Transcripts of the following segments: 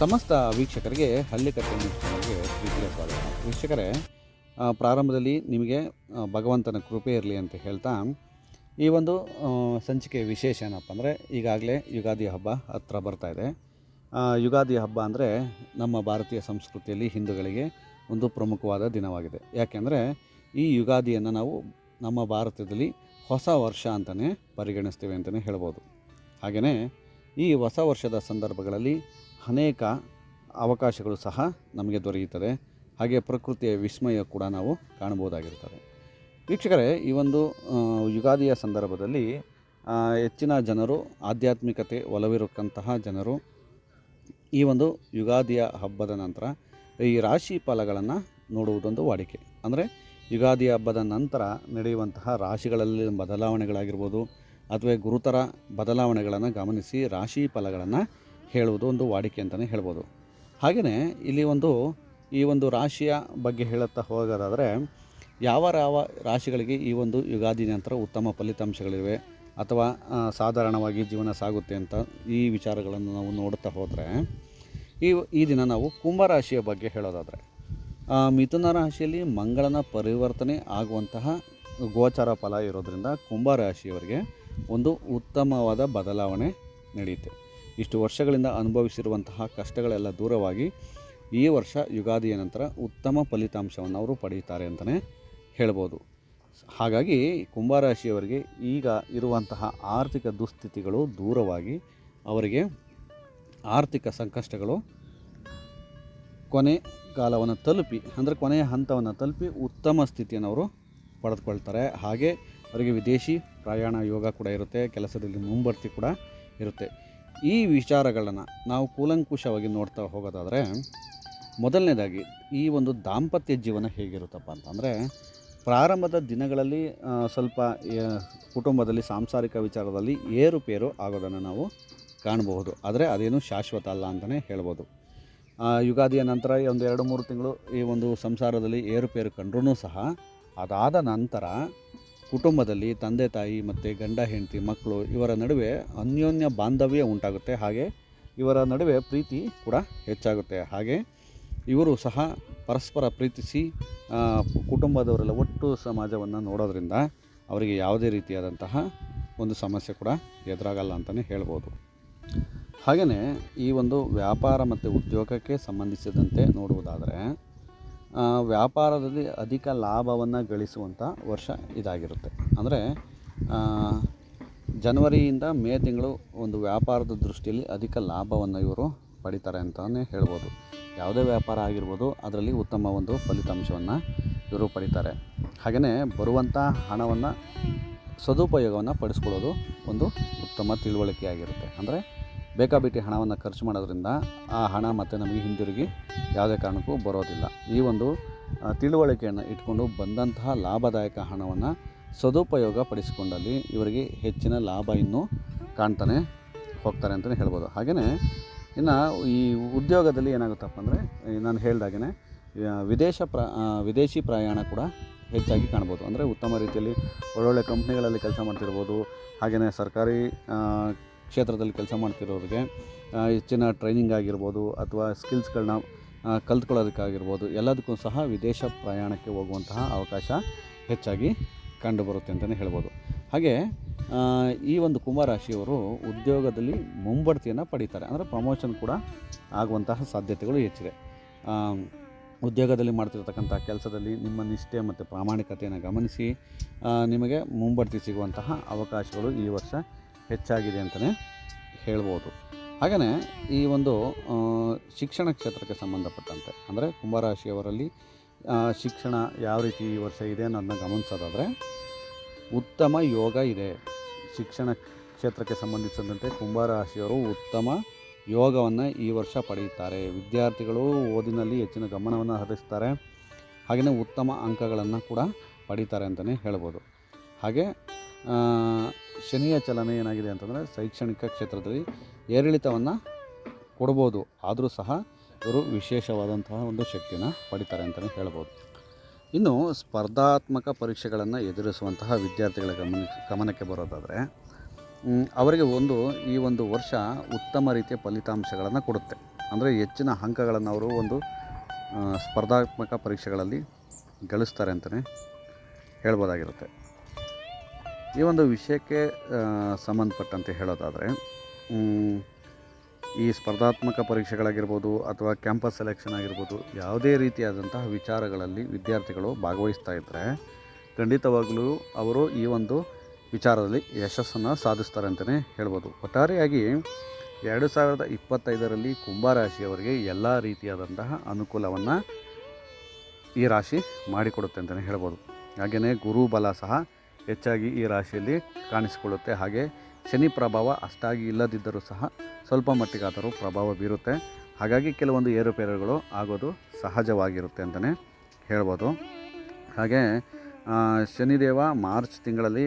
ಸಮಸ್ತ ವೀಕ್ಷಕರಿಗೆ ಹಳ್ಳಿಕಟ್ಟೆ ನ್ಯೂಸ್ ಚಾನಲ್ಗೆ ಪ್ರೀತಿಯ ಸ್ವಾಗತ. ವೀಕ್ಷಕರೇ ಪ್ರಾರಂಭದಲ್ಲಿ ನಿಮಗೆ ಭಗವಂತನ ಕೃಪೆ ಇರಲಿ ಅಂತ ಹೇಳ್ತಾ, ಈ ಒಂದು ಸಂಚಿಕೆ ವಿಶೇಷ ಏನಪ್ಪ ಅಂದರೆ, ಈಗಾಗಲೇ ಯುಗಾದಿ ಹಬ್ಬ ಹತ್ರ ಬರ್ತಾ ಇದೆ. ಯುಗಾದಿ ಹಬ್ಬ ಅಂದರೆ ನಮ್ಮ ಭಾರತೀಯ ಸಂಸ್ಕೃತಿಯಲ್ಲಿ ಹಿಂದೂಗಳಿಗೆ ಒಂದು ಪ್ರಮುಖವಾದ ದಿನವಾಗಿದೆ. ಯಾಕೆಂದರೆ ಈ ಯುಗಾದಿಯನ್ನು ನಾವು ನಮ್ಮ ಭಾರತದಲ್ಲಿ ಹೊಸ ವರ್ಷ ಅಂತಲೇ ಪರಿಗಣಿಸ್ತೇವೆ ಅಂತಲೇ ಹೇಳ್ಬೋದು. ಹಾಗೆಯೇ ಈ ಹೊಸ ವರ್ಷದ ಸಂದರ್ಭಗಳಲ್ಲಿ ಅನೇಕ ಅವಕಾಶಗಳು ಸಹ ನಮಗೆ ದೊರೆಯುತ್ತದೆ. ಹಾಗೆ ಪ್ರಕೃತಿಯ ವಿಸ್ಮಯ ಕೂಡ ನಾವು ಕಾಣಬಹುದಾಗಿರ್ತದೆ ವೀಕ್ಷಕರೇ, ಈ ಒಂದು ಯುಗಾದಿಯ ಸಂದರ್ಭದಲ್ಲಿ ಹೆಚ್ಚಿನ ಜನರು, ಆಧ್ಯಾತ್ಮಿಕತೆ ಒಲವಿರಕ್ಕಂತಹ ಜನರು, ಈ ಒಂದು ಯುಗಾದಿಯ ಹಬ್ಬದ ನಂತರ ಈ ರಾಶಿ ಫಲಗಳನ್ನು ನೋಡುವುದೊಂದು ವಾಡಿಕೆ. ಅಂದರೆ ಯುಗಾದಿ ಹಬ್ಬದ ನಂತರ ನಡೆಯುವಂತಹ ರಾಶಿಗಳಲ್ಲಿ ಬದಲಾವಣೆಗಳಾಗಿರ್ಬೋದು, ಅಥವಾ ಗುರುತರ ಬದಲಾವಣೆಗಳನ್ನು ಗಮನಿಸಿ ರಾಶಿ ಫಲಗಳನ್ನು ಹೇಳುವುದು ಒಂದು ವಾಡಿಕೆ ಅಂತಲೇ ಹೇಳ್ಬೋದು. ಹಾಗೆಯೇ ಇಲ್ಲಿ ಒಂದು ಈ ಒಂದು ರಾಶಿಯ ಬಗ್ಗೆ ಹೇಳುತ್ತಾ ಹೋಗೋದಾದರೆ ಯಾವ ಯಾವ ರಾಶಿಗಳಿಗೆ ಈ ಒಂದು ಯುಗಾದಿ ನಂತರ ಉತ್ತಮ ಫಲಿತಾಂಶಗಳಿವೆ ಅಥವಾ ಸಾಧಾರಣವಾಗಿ ಜೀವನ ಸಾಗುತ್ತೆ ಅಂತ ಈ ವಿಚಾರಗಳನ್ನು ನಾವು ನೋಡುತ್ತಾ ಹೋದರೆ, ಈ ಈ ದಿನ ನಾವು ಕುಂಭರಾಶಿಯ ಬಗ್ಗೆ ಹೇಳೋದಾದರೆ ಮಿಥುನ ರಾಶಿಯಲ್ಲಿ ಮಂಗಳನ ಪರಿವರ್ತನೆ ಆಗುವಂತಹ ಗೋಚಾರ ಫಲ ಇರೋದರಿಂದ ಕುಂಭರಾಶಿಯವರಿಗೆ ಒಂದು ಉತ್ತಮವಾದ ಬದಲಾವಣೆ ನಡೆಯುತ್ತೆ. ಇಷ್ಟು ವರ್ಷಗಳಿಂದ ಅನುಭವಿಸಿರುವಂತಹ ಕಷ್ಟಗಳೆಲ್ಲ ದೂರವಾಗಿ ಈ ವರ್ಷ ಯುಗಾದಿಯ ನಂತರ ಉತ್ತಮ ಫಲಿತಾಂಶವನ್ನು ಅವರು ಪಡೆಯುತ್ತಾರೆ ಅಂತಲೇ ಹೇಳ್ಬೋದು. ಹಾಗಾಗಿ ಕುಂಭರಾಶಿಯವರಿಗೆ ಈಗ ಇರುವಂತಹ ಆರ್ಥಿಕ ದುಸ್ಥಿತಿಗಳು ದೂರವಾಗಿ ಅವರಿಗೆ ಆರ್ಥಿಕ ಸಂಕಷ್ಟಗಳು ಕೊನೆ ಕಾಲವನ್ನು ತಲುಪಿ, ಅಂದರೆ ಕೊನೆಯ ಹಂತವನ್ನು ತಲುಪಿ ಉತ್ತಮ ಸ್ಥಿತಿಯನ್ನು ಅವರು ಪಡೆದುಕೊಳ್ತಾರೆ. ಹಾಗೆ ಅವರಿಗೆ ವಿದೇಶಿ ಪ್ರಯಾಣ ಯೋಗ ಕೂಡ ಇರುತ್ತೆ, ಕೆಲಸದಲ್ಲಿ ಮುಂಬಡ್ತಿ ಕೂಡ ಇರುತ್ತೆ. ಈ ವಿಚಾರಗಳನ್ನು ನಾವು ಕೂಲಂಕುಷವಾಗಿ ನೋಡ್ತಾ ಹೋಗೋದಾದರೆ, ಮೊದಲನೇದಾಗಿ ಈ ಒಂದು ದಾಂಪತ್ಯ ಜೀವನ ಹೇಗಿರುತ್ತಪ್ಪ ಅಂತಂದರೆ, ಪ್ರಾರಂಭದ ದಿನಗಳಲ್ಲಿ ಸ್ವಲ್ಪ ಕುಟುಂಬದಲ್ಲಿ ಸಾಂಸಾರಿಕ ವಿಚಾರದಲ್ಲಿ ಏರುಪೇರು ಆಗೋದನ್ನು ನಾವು ಕಾಣಬಹುದು. ಆದರೆ ಅದೇನು ಶಾಶ್ವತ ಅಲ್ಲ ಅಂತಲೇ ಹೇಳ್ಬೋದು. ಯುಗಾದಿಯ ನಂತರ ಈ ಒಂದು ಎರಡು ಮೂರು ತಿಂಗಳು ಈ ಒಂದು ಸಂಸಾರದಲ್ಲಿ ಏರುಪೇರು ಕಂಡ್ರೂ ಸಹ ಅದಾದ ನಂತರ ಕುಟುಂಬದಲ್ಲಿ ತಂದೆ, ತಾಯಿ ಮತ್ತು ಗಂಡ, ಹೆಂಡತಿ, ಮಕ್ಕಳು ಇವರ ನಡುವೆ ಅನ್ಯೋನ್ಯ ಬಾಂಧವ್ಯ ಉಂಟಾಗುತ್ತೆ. ಹಾಗೆ ಇವರ ನಡುವೆ ಪ್ರೀತಿ ಕೂಡ ಹೆಚ್ಚಾಗುತ್ತೆ. ಹಾಗೆ ಇವರು ಸಹ ಪರಸ್ಪರ ಪ್ರೀತಿಸಿ ಕುಟುಂಬದವರೆಲ್ಲ ಒಟ್ಟು ಸಮಾಜವನ್ನು ನೋಡೋದ್ರಿಂದ ಅವರಿಗೆ ಯಾವುದೇ ರೀತಿಯಾದಂತಹ ಒಂದು ಸಮಸ್ಯೆ ಕೂಡ ಎದುರಾಗಲ್ಲ ಅಂತಲೇ ಹೇಳ್ಬೋದು. ಹಾಗೆಯೇ ಈ ಒಂದು ವ್ಯಾಪಾರ ಮತ್ತು ಉದ್ಯೋಗಕ್ಕೆ ಸಂಬಂಧಿಸಿದಂತೆ ನೋಡುವುದಾದರೆ ವ್ಯಾಪಾರದಲ್ಲಿ ಅಧಿಕ ಲಾಭವನ್ನು ಗಳಿಸುವಂಥ ವರ್ಷ ಇದಾಗಿರುತ್ತೆ. ಅಂದರೆ ಜನವರಿಯಿಂದ ಮೇ ತಿಂಗಳು ಒಂದು ವ್ಯಾಪಾರದ ದೃಷ್ಟಿಯಲ್ಲಿ ಅಧಿಕ ಲಾಭವನ್ನು ಇವರು ಪಡಿತಾರೆ ಅಂತಲೇ ಹೇಳ್ಬೋದು. ಯಾವುದೇ ವ್ಯಾಪಾರ ಆಗಿರ್ಬೋದು, ಅದರಲ್ಲಿ ಉತ್ತಮ ಒಂದು ಫಲಿತಾಂಶವನ್ನು ಇವರು ಪಡಿತಾರೆ. ಹಾಗೆಯೇ ಬರುವಂಥ ಹಣವನ್ನು ಸದುಪಯೋಗವನ್ನು ಪಡಿಸ್ಕೊಳ್ಳೋದು ಒಂದು ಉತ್ತಮ ತಿಳುವಳಿಕೆಯಾಗಿರುತ್ತೆ. ಅಂದರೆ ಬೇಕಾಬಿಟ್ಟಿ ಹಣವನ್ನು ಖರ್ಚು ಮಾಡೋದ್ರಿಂದ ಆ ಹಣ ಮತ್ತೆ ನಮಗೆ ಹಿಂದಿರುಗಿ ಯಾವುದೇ ಕಾರಣಕ್ಕೂ ಬರೋದಿಲ್ಲ. ಈ ಒಂದು ತಿಳುವಳಿಕೆಯನ್ನು ಇಟ್ಕೊಂಡು ಬಂದಂತಹ ಲಾಭದಾಯಕ ಹಣವನ್ನು ಸದುಪಯೋಗ ಪಡಿಸಿಕೊಂಡಲ್ಲಿ ಇವರಿಗೆ ಹೆಚ್ಚಿನ ಲಾಭ ಇನ್ನೂ ಕಾಣ್ತಾನೆ ಹೋಗ್ತಾರೆ ಅಂತಲೇ ಹೇಳ್ಬೋದು. ಹಾಗೆಯೇ ಇನ್ನು ಈ ಉದ್ಯೋಗದಲ್ಲಿ ಏನಾಗುತ್ತಪ್ಪ ಅಂದರೆ ನಾನು ಹೇಳ್ದಾಗೆ ವಿದೇಶ ಪ್ರ ವಿದೇಶಿ ಪ್ರಯಾಣ ಕೂಡ ಹೆಚ್ಚಾಗಿ ಕಾಣ್ಬೋದು. ಅಂದರೆ ಉತ್ತಮ ರೀತಿಯಲ್ಲಿ ಒಳ್ಳೊಳ್ಳೆ ಕಂಪ್ನಿಗಳಲ್ಲಿ ಕೆಲಸ ಮಾಡ್ತಿರ್ಬೋದು. ಹಾಗೆಯೇ ಸರ್ಕಾರಿ ಕ್ಷೇತ್ರದಲ್ಲಿ ಕೆಲಸ ಮಾಡ್ತಿರೋರಿಗೆ ಹೆಚ್ಚಿನ ಟ್ರೈನಿಂಗ್ ಆಗಿರ್ಬೋದು ಅಥವಾ ಸ್ಕಿಲ್ಸ್ಗಳನ್ನ ಕಲ್ತ್ಕೊಳ್ಳೋದಕ್ಕಾಗಿರ್ಬೋದು, ಎಲ್ಲದಕ್ಕೂ ಸಹ ವಿದೇಶ ಪ್ರಯಾಣಕ್ಕೆ ಹೋಗುವಂತಹ ಅವಕಾಶ ಹೆಚ್ಚಾಗಿ ಕಂಡುಬರುತ್ತೆ ಅಂತಲೇ ಹೇಳ್ಬೋದು. ಹಾಗೆ ಈ ಒಂದು ಕುಂಭರಾಶಿಯವರು ಉದ್ಯೋಗದಲ್ಲಿ ಮುಂಬಡ್ತಿಯನ್ನು ಪಡೀತಾರೆ. ಅಂದರೆ ಪ್ರಮೋಷನ್ ಕೂಡ ಆಗುವಂತಹ ಸಾಧ್ಯತೆಗಳು ಹೆಚ್ಚಿದೆ. ಉದ್ಯೋಗದಲ್ಲಿ ಮಾಡ್ತಿರ್ತಕ್ಕಂಥ ಕೆಲಸದಲ್ಲಿ ನಿಮ್ಮ ನಿಷ್ಠೆ ಮತ್ತು ಪ್ರಾಮಾಣಿಕತೆಯನ್ನು ಗಮನಿಸಿ ನಿಮಗೆ ಮುಂಬಡ್ತಿ ಸಿಗುವಂತಹ ಅವಕಾಶಗಳು ಈ ವರ್ಷ ಹೆಚ್ಚಾಗಿದೆ ಅಂತಲೇ ಹೇಳ್ಬೋದು. ಹಾಗೆಯೇ ಈ ಒಂದು ಶಿಕ್ಷಣ ಕ್ಷೇತ್ರಕ್ಕೆ ಸಂಬಂಧಪಟ್ಟಂತೆ, ಅಂದರೆ ಕುಂಭರಾಶಿಯವರಲ್ಲಿ ಶಿಕ್ಷಣ ಯಾವ ರೀತಿ ಈ ವರ್ಷ ಇದೆ ಅನ್ನೋದನ್ನ ಗಮನಿಸೋದಾದರೆ, ಉತ್ತಮ ಯೋಗ ಇದೆ. ಶಿಕ್ಷಣ ಕ್ಷೇತ್ರಕ್ಕೆ ಸಂಬಂಧಿಸಿದಂತೆ ಕುಂಭರಾಶಿಯವರು ಉತ್ತಮ ಯೋಗವನ್ನು ಈ ವರ್ಷ ಪಡೆಯುತ್ತಾರೆ. ವಿದ್ಯಾರ್ಥಿಗಳು ಓದಿನಲ್ಲಿ ಹೆಚ್ಚಿನ ಗಮನವನ್ನು ಹರಿಸ್ತಾರೆ. ಹಾಗೆಯೇ ಉತ್ತಮ ಅಂಕಗಳನ್ನು ಕೂಡ ಪಡೀತಾರೆ ಅಂತಲೇ ಹೇಳ್ಬೋದು. ಹಾಗೆ ಶನಿಯ ಚಲನೆ ಏನಾಗಿದೆ ಅಂತಂದರೆ ಶೈಕ್ಷಣಿಕ ಕ್ಷೇತ್ರದಲ್ಲಿ ಏರಿಳಿತವನ್ನು ಕೊಡ್ಬೋದು. ಆದರೂ ಸಹ ಇವರು ವಿಶೇಷವಾದಂತಹ ಒಂದು ಶಕ್ತಿನ ಪಡಿತಾರೆ ಅಂತಲೇ ಹೇಳ್ಬೋದು. ಇನ್ನು ಸ್ಪರ್ಧಾತ್ಮಕ ಪರೀಕ್ಷೆಗಳನ್ನು ಎದುರಿಸುವಂತಹ ವಿದ್ಯಾರ್ಥಿಗಳ ಗಮನ, ಗಮನಕ್ಕೆ ಬರೋದಾದರೆ ಅವರಿಗೆ ಒಂದು, ಈ ಒಂದು ವರ್ಷ ಉತ್ತಮ ರೀತಿಯ ಫಲಿತಾಂಶಗಳನ್ನು ಕೊಡುತ್ತೆ. ಅಂದರೆ ಹೆಚ್ಚಿನ ಅಂಕಗಳನ್ನು ಅವರು ಒಂದು ಸ್ಪರ್ಧಾತ್ಮಕ ಪರೀಕ್ಷೆಗಳಲ್ಲಿ ಗಳಿಸ್ತಾರೆ ಅಂತಲೇ ಹೇಳ್ಬೋದಾಗಿರುತ್ತೆ. ಈ ಒಂದು ವಿಷಯಕ್ಕೆ ಸಂಬಂಧಪಟ್ಟಂತೆ ಹೇಳೋದಾದರೆ ಈ ಸ್ಪರ್ಧಾತ್ಮಕ ಪರೀಕ್ಷೆಗಳಾಗಿರ್ಬೋದು ಅಥವಾ ಕ್ಯಾಂಪಸ್ ಸೆಲೆಕ್ಷನ್ ಆಗಿರ್ಬೋದು, ಯಾವುದೇ ರೀತಿಯಾದಂತಹ ವಿಚಾರಗಳಲ್ಲಿ ವಿದ್ಯಾರ್ಥಿಗಳು ಭಾಗವಹಿಸ್ತಾ ಇದ್ದರೆ ಖಂಡಿತವಾಗಲೂ ಅವರು ಈ ಒಂದು ವಿಚಾರದಲ್ಲಿ ಯಶಸ್ಸನ್ನು ಸಾಧಿಸ್ತಾರೆ ಅಂತಲೇ ಹೇಳ್ಬೋದು. ಒಟ್ಟಾರೆಯಾಗಿ ಎರಡು ಸಾವಿರದ ಇಪ್ಪತ್ತೈದರಲ್ಲಿ ಕುಂಭರಾಶಿಯವರಿಗೆ ಎಲ್ಲ ರೀತಿಯಾದಂತಹ ಅನುಕೂಲವನ್ನು ಈ ರಾಶಿ ಮಾಡಿಕೊಡುತ್ತೆ ಅಂತಲೇ ಹೇಳ್ಬೋದು. ಹಾಗೆಯೇ ಗುರು ಬಲ ಸಹ ಹೆಚ್ಚಾಗಿ ಈ ರಾಶಿಯಲ್ಲಿ ಕಾಣಿಸಿಕೊಳ್ಳುತ್ತೆ. ಹಾಗೆ ಶನಿ ಪ್ರಭಾವ ಅಷ್ಟಾಗಿ ಇಲ್ಲದಿದ್ದರೂ ಸಹ ಸ್ವಲ್ಪ ಮಟ್ಟಿಗಾದರೂ ಪ್ರಭಾವ ಬೀರುತ್ತೆ. ಹಾಗಾಗಿ ಕೆಲವೊಂದು ಏರುಪೇರುಗಳು ಆಗೋದು ಸಹಜವಾಗಿರುತ್ತೆ ಅಂತಲೇ ಹೇಳ್ಬೋದು. ಹಾಗೆ ಶನಿದೇವ ಮಾರ್ಚ್ ತಿಂಗಳಲ್ಲಿ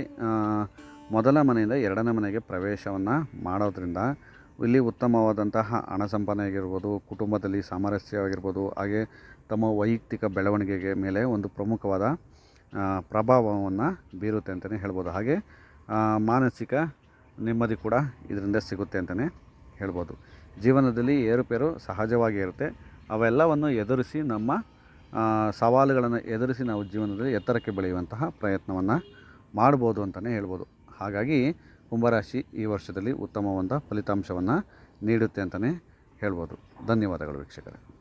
ಮೊದಲ ಮನೆಯಿಂದ ಎರಡನೇ ಮನೆಗೆ ಪ್ರವೇಶವನ್ನು ಮಾಡೋದ್ರಿಂದ ಇಲ್ಲಿ ಉತ್ತಮವಾದಂತಹ ಹಣ ಸಂಪಾದನೆ ಆಗಿರ್ಬೋದು ಕುಟುಂಬದಲ್ಲಿ ಸಾಮರಸ್ಯವಾಗಿರ್ಬೋದು, ಹಾಗೆ ತಮ್ಮ ವೈಯಕ್ತಿಕ ಬೆಳವಣಿಗೆಗೆ ಮೇಲೆ ಒಂದು ಪ್ರಮುಖವಾದ ಪ್ರಭಾವವನ್ನು ಬೀರುತ್ತೆ ಅಂತಲೇ ಹೇಳ್ಬೋದು. ಹಾಗೆ ಮಾನಸಿಕ ನೆಮ್ಮದಿ ಕೂಡ ಇದರಿಂದ ಸಿಗುತ್ತೆ ಅಂತಲೇ ಹೇಳ್ಬೋದು. ಜೀವನದಲ್ಲಿ ಏರುಪೇರು ಸಹಜವಾಗಿ ಇರುತ್ತೆ. ಅವೆಲ್ಲವನ್ನು ಎದುರಿಸಿ ನಮ್ಮ ಸವಾಲುಗಳನ್ನು ಎದುರಿಸಿ ನಾವು ಜೀವನದಲ್ಲಿ ಎತ್ತರಕ್ಕೆ ಬೆಳೆಯುವಂತಹ ಪ್ರಯತ್ನವನ್ನು ಮಾಡ್ಬೋದು ಅಂತಲೇ ಹೇಳ್ಬೋದು. ಹಾಗಾಗಿ, ಕುಂಭರಾಶಿ ಈ ವರ್ಷದಲ್ಲಿ ಉತ್ತಮವಾದ ಫಲಿತಾಂಶವನ್ನು ನೀಡುತ್ತೆ ಅಂತಲೇ ಹೇಳ್ಬೋದು. ಧನ್ಯವಾದಗಳು ವೀಕ್ಷಕರೇ.